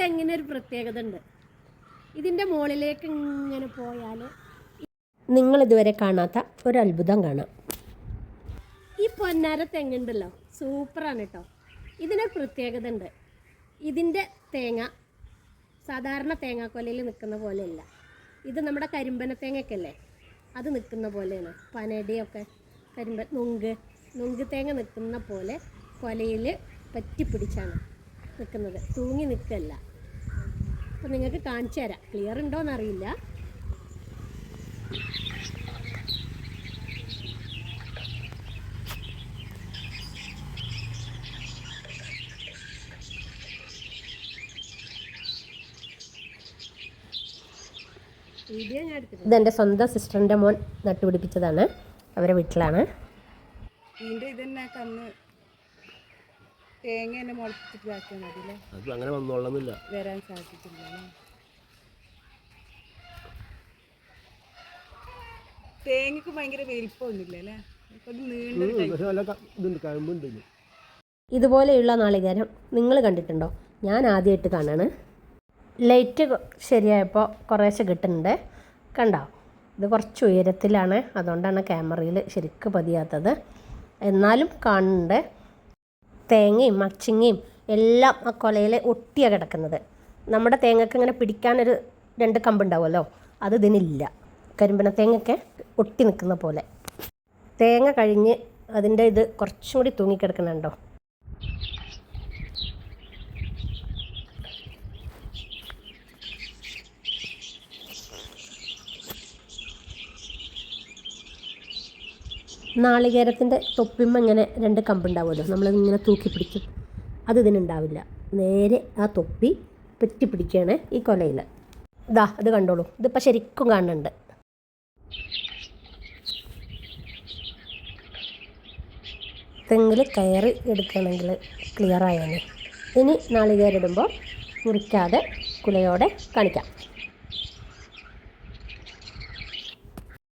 തെങ്ങിനൊരു പ്രത്യേകത ഉണ്ട്? ഇതിന്റെ മുകളിലേക്ക് ഇങ്ങനെ പോയാൽ നിങ്ങൾ ഇതുവരെ കാണാത്ത ഒരു അത്ഭുതം കാണാം. ഈ പൊന്നാര തെങ്ങുണ്ടല്ലോ സൂപ്പറാണ് കേട്ടോ ഇതിനൊരു പ്രത്യേകത ഉണ്ട്. ഇതിന്റെ തേങ്ങ സാധാരണ തേങ്ങാക്കൊലയിൽ നിൽക്കുന്ന പോലെയല്ല. ഇത് നമ്മുടെ കരിമ്പന തേങ്ങയൊക്കെ അല്ലേ അത് നിൽക്കുന്ന പോലെയാണ്. പനടിയൊക്കെ കരിമ്പ നുങ്ക് നുങ്ക് തേങ്ങ നിൽക്കുന്ന പോലെ കൊലയിൽ പറ്റിപ്പിടിച്ചാണ് നിൽക്കുന്നത്. തൂങ്ങി നിൽക്കല്ല അപ്പം നിങ്ങൾക്ക് കാണിച്ചു തരാം. ക്ലിയർ ഉണ്ടോയെന്നറിയില്ല വീഡിയോ ഞാൻ എടുത്തിട്ടുണ്ട്. ഇതെന്റെ സ്വന്തം സിസ്റ്ററിന്റെ മോൻ നട്ടുപിടിപ്പിച്ചതാണ്. അവരെ വീട്ടിലാണ്. ഇതിന്റെ ഇതന്നെ കന്ന് തേങ്ങ തന്നെ മുളച്ചിട്ട് ഇതാക്കിയാൽ മതി അല്ലേ അത് അങ്ങനെ വന്നോളന്നില്ല വരാൻ സാധിക്കില്ല തേങ്ങക്ക് ഭയങ്കര വലിപ്പമൊന്നുമില്ല അല്ലേ. ഇതുപോലെയുള്ള നാളികേരം നിങ്ങൾ കണ്ടിട്ടുണ്ടോ? ഞാൻ ആദ്യമായിട്ട് കാണാണ്. ലൈറ്റ് ശരിയായപ്പോൾ കുറേശ്ശെ കിട്ടുന്നുണ്ട്. കണ്ടോ? ഇത് കുറച്ച് ഉയരത്തിലാണ്. അതുകൊണ്ടാണ് ക്യാമറയിൽ ശരിക്ക് പതിയാത്തത്. എന്നാലും കാണുന്നുണ്ട്. തേങ്ങയും മച്ചിങ്ങയും എല്ലാം ആ കൊലയിൽ ഒട്ടിയാണ് കിടക്കുന്നത്. നമ്മുടെ തേങ്ങക്ക് ഇങ്ങനെ പിടിക്കാനൊരു രണ്ട് കമ്പുണ്ടാവുമല്ലോ? അത് ഇതിനില്ല. കരിമ്പന തേങ്ങയൊക്കെ ഒട്ടി നിൽക്കുന്ന പോലെ. തേങ്ങ കഴിഞ്ഞ് അതിന്റെ ഇത് കുറച്ചും കൂടി തൂങ്ങിക്കിടക്കുന്നുണ്ടോ? നാളികേരത്തിന്റെ തൊപ്പിമ്മ ഇങ്ങനെ രണ്ട് കമ്പുണ്ടാവുമല്ലോ. നമ്മളിങ്ങനെ തൂക്കി പിടിക്കും അത് ഇതിനുണ്ടാവില്ല. നേരെ ആ തൊപ്പി പെറ്റി പിടിക്കുകയാണ് ഈ കൊലയിൽ ഇതാ അത് കണ്ടോളൂ. ഇതിപ്പോൾ ശരിക്കും കാണുന്നുണ്ട്. തെങ്ങിൽ കയറി എടുക്കുകയാണെങ്കിൽ ക്ലിയർ ഇനി നാളികേരിടുമ്പോൾ മുറിക്കാതെ കുലയോടെ കാണിക്കാം.